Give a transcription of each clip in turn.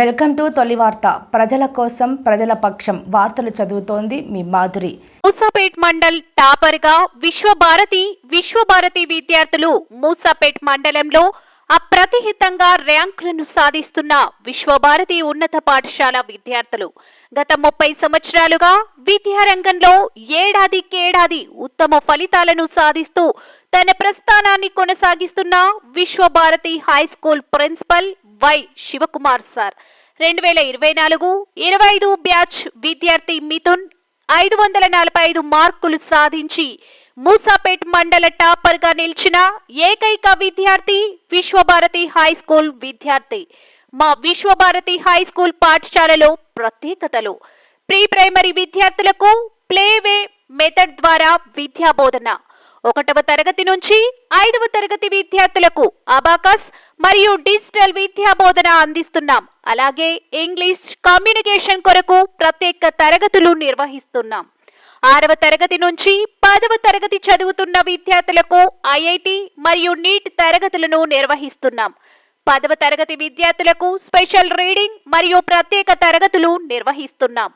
Welcome to తొలి వార్త. ప్రజల కోసం ప్రజల పక్షం వార్తలు చదువుతోంది మీ మాధురి. మూసాపేట్ మండల్ టాపర్గా విశ్వభారతి విశ్వభారతి విద్యార్థులు మూసాపేట్ మండలంలో అప్రతిహితంగా ర్యాంకులను సాధిస్తున్న విశ్వభారతి ఉన్నత పాఠశాల విద్యార్థులు గత ముప్పై సంవత్సరాలుగా విద్యారంగంలో ఏడాదికేడాది ఉత్తమ ఫలితాలను సాధిస్తూ తన ప్రస్థానాన్ని కొనసాగిస్తున్న Vishwabharati high school principal Y Sivakumar sir. రెండు వేల ఇరవై నాలుగు ఇరవై ఐదు బ్యాచ్ విద్యార్థి మిథున్ ఐదు వందల నలభై ఐదు మార్కులు సాధించి మూసాపేట్ మండల టాపర్గా నిలిచిన ఏకైక విద్యార్థి విశ్వభారతి హై స్కూల్ విద్యార్థి. మా విశ్వభారతి హై స్కూల్ పాఠశాలలో ప్రత్యేకతలు. ప్రీ ప్రైమరీ విద్యార్థులకు ప్లేవే మెథడ్ ద్వారా విద్యా బోధన ఒకటవ తరగతి నుంచి ఐదవ తరగతి విద్యార్థులకు అబాకస్ మరియు డిజిటల్ విద్యా బోధన అందిస్తున్నాం. అలాగే ఇంగ్లీష్ కమ్యూనికేషన్ కొరకు ప్రత్యేక తరగతులు నిర్వహిస్తున్నాం. ఆరవ తరగతి నుంచి పదవ తరగతి చదువుతున్న విద్యార్థులకు ఐఐటి మరియు నీట్ తరగతులను నిర్వహిస్తున్నాం. పదవ తరగతి విద్యార్థులకు స్పెషల్ రీడింగ్ మరియు ప్రత్యేక తరగతులు నిర్వహిస్తున్నాం.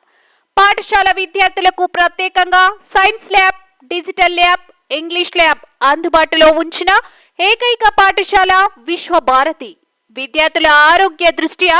పాఠశాల విద్యార్థులకు ప్రత్యేకంగా science lab digital lab English lab అందుబాటులో ఉంచిన ఏకైక పాఠశాల విశ్వభారతి. విద్యార్థుల ఆరోగ్య దృష్ట్యా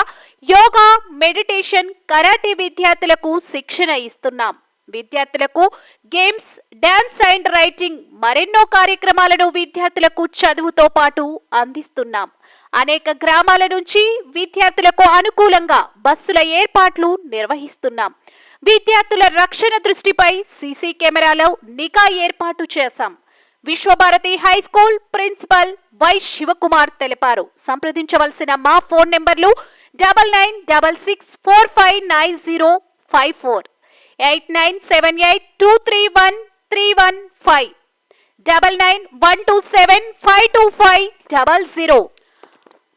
యోగా మెడిటేషన్ కరాటే విద్యార్థులకు శిక్షణ ఇస్తున్నాం. విద్యార్థులకు గేమ్స్ డాన్స్ అండ్ రైటింగ్ మరెన్నో కార్యక్రమాలను విద్యార్థులకు చదువుతో పాటు అందిస్తున్నాం. అనేక గ్రామాల నుంచి విద్యార్థులకు అనుకూలంగా బస్సుల ఏర్పాట్లు నిర్వహిస్తున్నాం. విద్యార్థుల రక్షణ దృష్టిపై సీసీ కెమెరాలో నిఘా ఏర్పాటు చేశాం. Vishwabharati high school principal Y Sivakumar తెలిపారు. సంప్రదించవలసిన మా ఫోన్ నెంబర్లు double nine double six four five nine zero five four. Eight nine seven eight two three one three one five double nine one two seven five two five double zero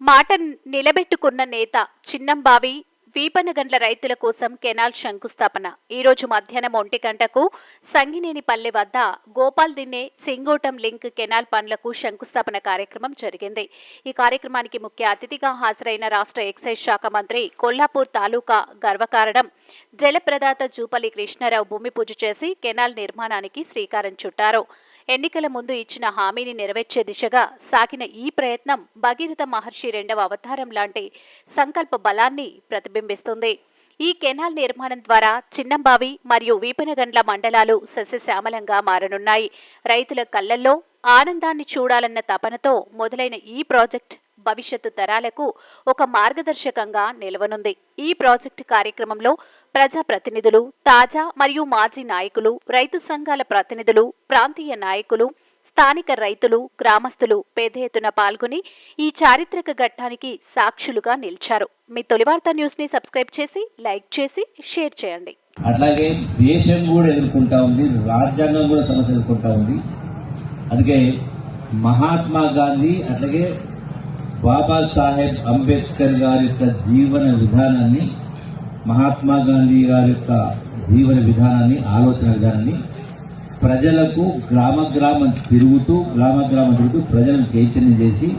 మాట నిలబెట్టుకున్న నేత చిన్నంబావి వీపనగండ్ల రైతుల కోసం canal శంకుస్థాపన. ఈ రోజు మధ్యాహ్నం ఒంటి గంటకు సంగినేనిపల్లె వద్ద గోపాల్ దిన్నే సింగోటం లింక్ కెనాల్ పనులకు శంకుస్థాపన కార్యక్రమం జరిగింది. ఈ కార్యక్రమానికి ముఖ్య అతిథిగా హాజరైన రాష్ట్ర ఎక్సైజ్ శాఖ మంత్రి కొల్లాపూర్ తాలూకా గర్వకారణం జలప్రదాత జూపల్లి కృష్ణారావు భూమి పూజ చేసి కెనాల్ నిర్మాణానికి శ్రీకారం చుట్టారు. ఎన్నికల ముందు ఇచ్చిన హామీని నెరవేర్చే దిశగా సాగిన ఈ ప్రయత్నం భగీరథ మహర్షి రెండవ అవతారం లాంటి సంకల్ప బలాన్ని ప్రతిబింబిస్తుంది. ఈ కెనాల్ నిర్మాణం ద్వారా చిన్నంబావి మరియు వీపనగండ్ల మండలాలు సస్యశ్యామలంగా మారనున్నాయి. రైతుల కళ్ళల్లో ఆనందాన్ని చూడాలన్న తపనతో మొదలైన ఈ ప్రాజెక్ట్ భవిష్యత్తు తరాలకు ఒక మార్గదర్శకంగా నిలవనుంది. ఈ ప్రాజెక్టు కార్యక్రమంలో ప్రజా ప్రతినిధులు తాజా మరియు మాజీ నాయకులు రైతు సంఘాల ప్రతినిధులు ప్రాంతీయ నాయకులు స్థానిక రైతులు గ్రామస్తులు పెద్ద ఎత్తున పాల్గొని ఈ చారిత్రక ఘట్టానికి సాక్షులుగా నిలిచారు. మీ తొలివార్త న్యూస్ని సబ్స్క్రైబ్ చేసి లైక్ చేసి షేర్ చేయండి. అట్లాగే దేశం కూడా ఎదుర్కొంటా ఉంది రాజ్యాంగం కూడా సమస్య ఎదుర్కొంటా ఉంది. అందుకే మహాత్మా గాంధీ అట్లాగే బాబాసాహెబ్ అంబేద్కర్ గారి యొక్క జీవన విధానాన్ని మహాత్మా గాంధీ గారి యొక్క జీవన విధానాన్ని ఆలోచన విధానాన్ని ప్రజలకు గ్రామ గ్రామం తిరుగుతూ గ్రామ గ్రామం తిరుగుతూ ప్రజలను చైతన్యం చేసి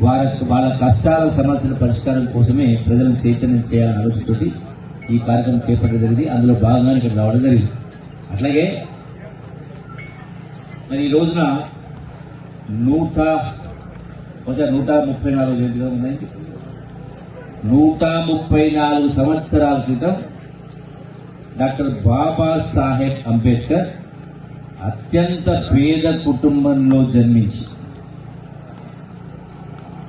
వారి వాళ్ళ కష్టాల సమస్యల పరిష్కారం కోసమే ప్రజలను చైతన్యం చేయాలని ఆలోచనతోటి ఈ కార్యక్రమం చేపట్టడం జరిగింది. అందులో భాగంగా ఇక్కడ రావడం జరిగింది. అట్లాగే మరి ఈ రోజున నూట బహుశా నూట ముప్పై నాలుగు ఏంటిగా ఉన్నాయి. నూట ముప్పై నాలుగు సంవత్సరాల క్రితం డాక్టర్ బాబా సాహెబ్ అంబేద్కర్ అత్యంత పేద కుటుంబంలో జన్మించి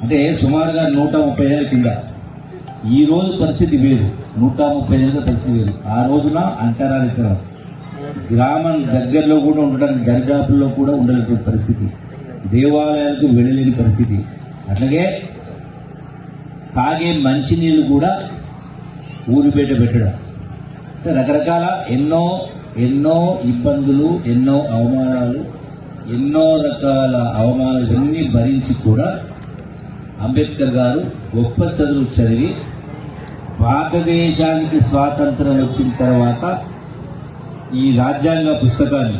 అంటే సుమారుగా నూట ముప్పై ఏళ్ళ కింద. ఈ రోజు పరిస్థితి వేరు. నూట ముప్పై ఏళ్ళ పరిస్థితి వేరు. ఆ రోజున అంటరానితనం గ్రామం దగ్గరలో కూడా ఉండడానికి దర్గాపుల్లో కూడా ఉండలేటువంటి పరిస్థితి. దేవాలయాలకు వెళ్ళలేని పరిస్థితి. అట్లాగే తాగే మంచినీళ్ళు కూడా ఊరిపేట పెట్టడం. రకరకాల ఎన్నో ఎన్నో ఇబ్బందులు ఎన్నో అవమానాలు ఎన్నో రకాల అవమానాలన్నీ భరించి కూడా అంబేద్కర్ గారు గొప్ప చదువు చదివి భారతదేశానికి స్వాతంత్రం వచ్చిన తర్వాత ఈ రాజ్యాంగ పుస్తకాన్ని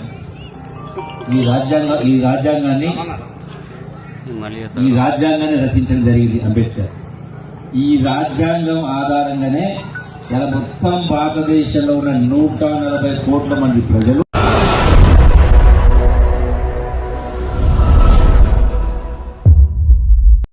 ఈ రాజ్యాంగ ఈ రాజ్యాంగాన్ని ఈ రాజ్యాంగాన్ని రచించడం జరిగింది అంబేద్కర్. ఈ రాజ్యాంగం ఆధారంగానే ఇలా మొత్తం భారతదేశంలో ఉన్న నూట నలభై కోట్ల మంది ప్రజలు